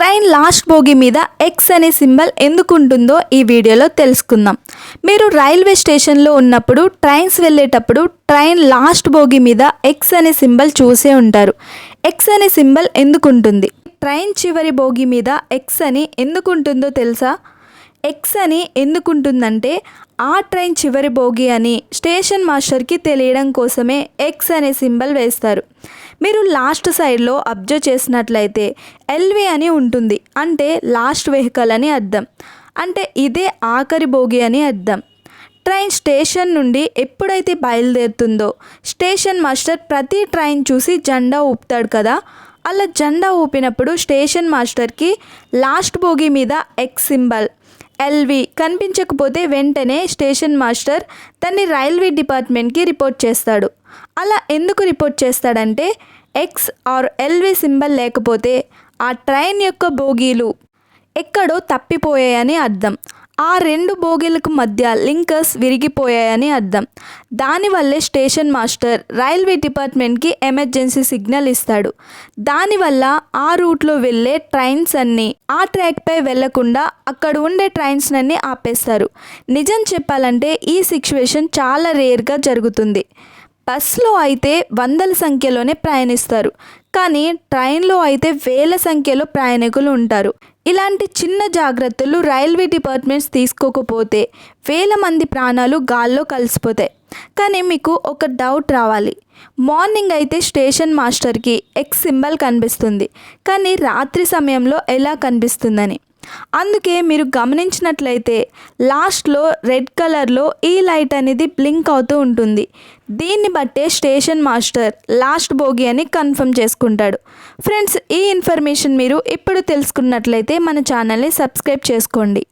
Train last bogie మీద X అనే symbol ఎందుకు ఉంటుందో ఈ వీడియోలో తెలుసుకుందాం. మీరు రైల్వే స్టేషన్లో ఉన్నప్పుడు ట్రైన్స్ వెళ్ళేటప్పుడు ట్రైన్ లాస్ట్ బోగి మీద ఎక్స్ అనే సింబల్ చూసే ఉంటారు. ఎక్స్ అనే సింబల్ ఎందుకు ఉంటుంది ట్రైన్ చివరి బోగి మీద ఎక్స్ అని ఎందుకు ఉంటుందో తెలుసా? ఎక్స్ అని ఎందుకుంటుందంటే ఆ ట్రైన్ చివరి బోగి అని స్టేషన్ మాస్టర్కి తెలియడం కోసమే ఎక్స్ అనే సింబల్ వేస్తారు. మీరు లాస్ట్ సైడ్లో అబ్జర్వ్ చేసినట్లయితే ఎల్వి అని ఉంటుంది. అంటే లాస్ట్ వెహికల్ అని అర్థం. అంటే ఇదే ఆఖరి బోగి అని అర్థం. ట్రైన్ స్టేషన్ నుండి ఎప్పుడైతే బయలుదేరుతుందో స్టేషన్ మాస్టర్ ప్రతి ట్రైన్ చూసి జెండా ఊపుతాడు కదా? అలా జెండా ఊపినప్పుడు స్టేషన్ మాస్టర్కి లాస్ట్ బోగి మీద ఎక్స్ సింబల్. ఎల్వి కనిపించకపోతే వెంటనే స్టేషన్ మాస్టర్ తన్ని రైల్వే డిపార్ట్మెంట్కి రిపోర్ట్ చేస్తాడు. అలా ఎందుకు రిపోర్ట్ చేస్తాడంటే ఎక్స్ ఆర్ ఎల్వి సింబల్ లేకపోతే ఆ ట్రైన్ యొక్క బోగీలు ఎక్కడో తప్పిపోయాయని అర్థం. ఆ రెండు బోగీలకు మధ్య లింకర్స్ విరిగిపోయాయని అర్థం. దానివల్లే స్టేషన్ మాస్టర్ రైల్వే డిపార్ట్మెంట్కి ఎమర్జెన్సీ సిగ్నల్ ఇస్తాడు. దానివల్ల ఆ రూట్లో వెళ్ళే ట్రైన్స్ అన్నీ ఆ ట్రాక్పై వెళ్ళకుండా అక్కడ ఉండే ట్రైన్స్ అన్నీ ఆపేస్తారు. నిజం చెప్పాలంటే ఈ సిచ్యువేషన్ చాలా రేర్గా జరుగుతుంది. బస్సులో అయితే వందల సంఖ్యలోనే ప్రయాణిస్తారు. కానీ ట్రైన్లో అయితే వేల సంఖ్యలో ప్రయాణికులు ఉంటారు. ఇలాంటి చిన్న జాగ్రత్తలు రైల్వే డిపార్ట్మెంట్స్ తీసుకోకపోతే వేల మంది ప్రాణాలు గాల్లో కలిసిపోతాయి. కానీ మీకు ఒక డౌట్ రావాలి. మార్నింగ్ అయితే స్టేషన్ మాస్టర్కి ఎక్స్ సింబల్ కనిపిస్తుంది. కానీ రాత్రి సమయంలో ఎలా కనిపిస్తుందని. అందుకే మీరు గమనించినట్లయితే లాస్ట్లో రెడ్ కలర్లో ఈ లైట్ అనేది బ్లింక్ అవుతూ ఉంటుంది. దీన్ని బట్టే స్టేషన్ మాస్టర్ లాస్ట్ బోగి అని కన్ఫర్మ్ చేసుకుంటాడు. ఫ్రెండ్స్ ఈ ఇన్ఫర్మేషన్ మీరు ఇప్పుడు తెలుసుకున్నట్లయితే మన ఛానల్ని సబ్స్క్రైబ్ చేసుకోండి.